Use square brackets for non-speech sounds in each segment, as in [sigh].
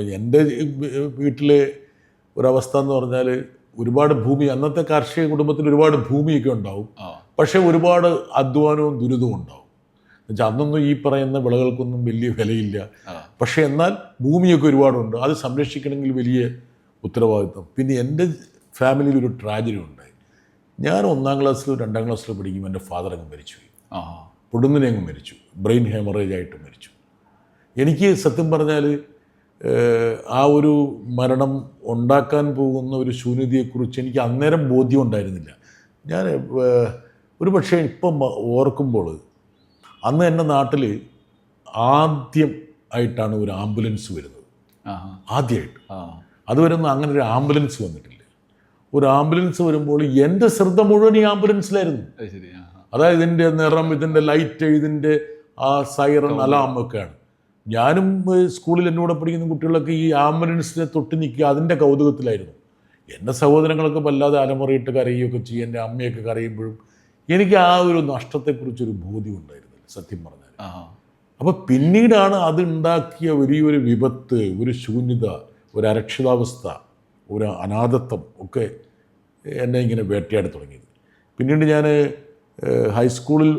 എന്റെ വീട്ടിലെ ഒരവസ്ഥ എന്ന് പറഞ്ഞാൽ ഒരുപാട് ഭൂമി അന്നത്തെ കാർഷിക കുടുംബത്തിൽ ഒരുപാട് ഭൂമിയൊക്കെ ഉണ്ടാവും. പക്ഷെ ഒരുപാട് അധ്വാനവും ദുരിതവും ഉണ്ടാവും. എന്നുവെച്ചാൽ അന്നൊന്നും ഈ പറയുന്ന വിളകൾക്കൊന്നും വലിയ വിലയില്ല. പക്ഷെ എന്നാൽ ഭൂമിയൊക്കെ ഒരുപാടുണ്ട്. അത് സംരക്ഷിക്കണമെങ്കിൽ വലിയ ഉത്തരവാദിത്വം. പിന്നെ എന്റെ ഫാമിലിയിൽ ഒരു ട്രാജഡി ഉണ്ടായി. ഞാൻ ഒന്നാം ക്ലാസ്സിലോ രണ്ടാം ക്ലാസ്സിലോ പഠിക്കുമ്പോൾ എന്റെ ഫാദർ അങ്ങ് മരിച്ചു പൊടുന്നിനെ അങ്ങ് മരിച്ചു. ബ്രെയിൻ ഹെമറേജ് ആയിട്ട് മരിച്ചു. എനിക്ക് സത്യം പറഞ്ഞാൽ ആ ഒരു മരണം ഉണ്ടാക്കാൻ പോകുന്ന ഒരു ശൂന്യതയെക്കുറിച്ച് എനിക്ക് അന്നേരം ബോധ്യം ഉണ്ടായിരുന്നില്ല. ഞാൻ ഒരു പക്ഷേ ഇപ്പം ഓർക്കുമ്പോൾ അന്ന് എന്റെ നാട്ടിൽ ആദ്യം ആയിട്ടാണ് ഒരു ആംബുലൻസ് വരുന്നത്. ആദ്യമായിട്ട്. ആ. അതുവരെ ഒന്നും അങ്ങനെ ഒരു ആംബുലൻസ് വന്നിട്ടില്ല. ഒരു ആംബുലൻസ് വരുമ്പോൾ എന്റെ ശ്രദ്ധ മുഴുവൻ ഈ ആംബുലൻസിലായിരുന്നു. അതായത് ഇതിന്റെ നിറം ഇതിന്റെ ലൈറ്റ് ഇതിന്റെ ആ സൈറൺ അലാം ഒക്കെയാണ് ഞാനും സ്കൂളിൽ എന്നോട് പഠിക്കുന്ന കുട്ടികളൊക്കെ ഈ ആംബുലൻസിനെ തൊട്ട് നിൽക്കുക അതിന്റെ കൗതുകത്തിലായിരുന്നു. എന്റെ സഹോദരങ്ങളൊക്കെ വല്ലാതെ അലമുറയിട്ട് കരയുകയൊക്കെ ചെയ്യും എന്റെ അമ്മയൊക്കെ കരയുമ്പോഴും എനിക്ക് ആ ഒരു നഷ്ടത്തെക്കുറിച്ചൊരു ബോധ്യം ഉണ്ടായിരുന്നില്ല സത്യം പറഞ്ഞാൽ അപ്പോൾ പിന്നീടാണ് അത് ഉണ്ടാക്കിയ വലിയൊരു വിപത്ത് ഒരു ശൂന്യത ഒരു അരക്ഷിതാവസ്ഥ ഒരു അനാഥത്വം ഒക്കെ എന്നെ ഇങ്ങനെ വേട്ടയാടി തുടങ്ങിയത്. പിന്നീട് ഞാൻ ഹൈസ്കൂളിൽ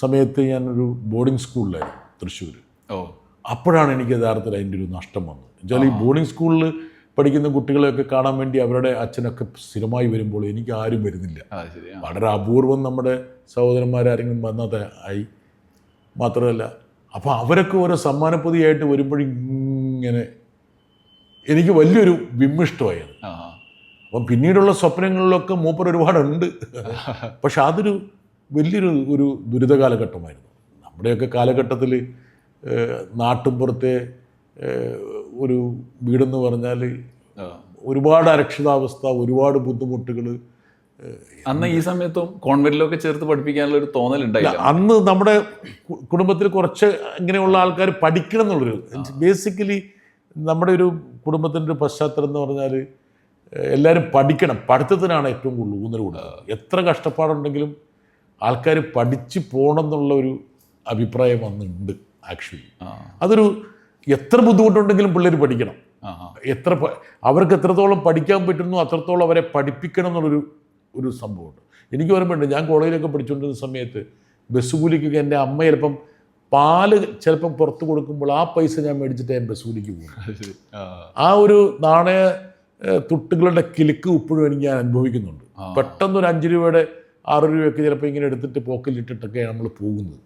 സമയത്ത് ഞാനൊരു ബോർഡിംഗ് സ്കൂളിലായിരുന്നു തൃശ്ശൂർ ഓ. അപ്പോഴാണ് എനിക്ക് യഥാർത്ഥത്തിൽ അതിന്റെ ഒരു നഷ്ടം വന്നത്. എന്നുവെച്ചാൽ ഈ ബോർഡിംഗ് സ്കൂളിൽ പഠിക്കുന്ന കുട്ടികളെയൊക്കെ കാണാൻ വേണ്ടി അവരുടെ അച്ഛനൊക്കെ സ്ഥിരമായി വരുമ്പോൾ എനിക്ക് ആരും വരുന്നില്ല. വളരെ അപൂർവം നമ്മുടെ സഹോദരന്മാരാരെങ്കിലും വന്നത് ആയി മാത്രമല്ല അപ്പോൾ അവരൊക്കെ ഓരോ സമ്മാനപ്പൊതിയായിട്ട് വരുമ്പോഴിങ്ങനെ എനിക്ക് വലിയൊരു വിമ്മിഷ്ടമായി അപ്പം പിന്നീടുള്ള സ്വപ്നങ്ങളിലൊക്കെ മൂപ്പർ ഒരുപാടുണ്ട്. [laughs] പക്ഷെ അതൊരു വലിയൊരു ഒരു ദുരിത കാലഘട്ടമായിരുന്നു നമ്മുടെയൊക്കെ കാലഘട്ടത്തിൽ നാട്ടുമ്പുറത്തെ ഒരു വീടെന്ന് പറഞ്ഞാൽ ഒരുപാട് അരക്ഷിതാവസ്ഥ ഒരുപാട് ബുദ്ധിമുട്ടുകൾ അന്ന് ഈ സമയത്തും കോൺവെന്റിലൊക്കെ ചേർത്ത് പഠിപ്പിക്കാനുള്ള ഒരു തോന്നലുണ്ടായില്ല അന്ന് നമ്മുടെ കുടുംബത്തിൽ കുറച്ച് ഇങ്ങനെയുള്ള ആൾക്കാർ പഠിക്കണം എന്നുള്ളൊരു ബേസിക്കലി നമ്മുടെ ഒരു കുടുംബത്തിന്റെ ഒരു പശ്ചാത്തലം എന്ന് പറഞ്ഞാൽ എല്ലാവരും പഠിക്കണം. പഠിത്തത്തിനാണ് ഏറ്റവും കൂടുതൽ ഊന്നൽ കൊടുക്കുന്നത് എത്ര കഷ്ടപ്പാടുണ്ടെങ്കിലും ആൾക്കാർ പഠിച്ച് പോകണം എന്നുള്ള ഒരു അഭിപ്രായം അന്നുണ്ട്. ആക്ച്വലി അതൊരു എത്ര ബുദ്ധിമുട്ടുണ്ടെങ്കിലും പിള്ളേർ പഠിക്കണം. എത്ര അവർക്ക് എത്രത്തോളം പഠിക്കാൻ പറ്റുന്നു അത്രത്തോളം അവരെ പഠിപ്പിക്കണം എന്നുള്ളൊരു ഒരു സംഭവമുണ്ട്. എനിക്ക് ഓർമ്മയുണ്ട് ഞാൻ കോളേജിലൊക്കെ പഠിച്ചുകൊണ്ടിരുന്ന സമയത്ത് ബസ് കൂലിക്കൊക്കെ എന്റെ അമ്മ ചിലപ്പം പാൽ ചിലപ്പം പുറത്ത് കൊടുക്കുമ്പോൾ ആ പൈസ ഞാൻ മേടിച്ചിട്ട് ഞാൻ ബസ് കൂലിക്ക് പോകും. ആ. ഒരു നാണയ തുട്ടുകളുടെ കിലുക്ക് ഇപ്പോഴും എനിക്ക് ഞാൻ അനുഭവിക്കുന്നുണ്ട്. പെട്ടെന്ന് ഒരു അഞ്ച് രൂപയുടെ ആറ് രൂപയൊക്കെ ചിലപ്പോൾ ഇങ്ങനെ എടുത്തിട്ട് പോക്കറ്റിലിട്ടിട്ടൊക്കെയാണ് നമ്മൾ പോകുന്നത്.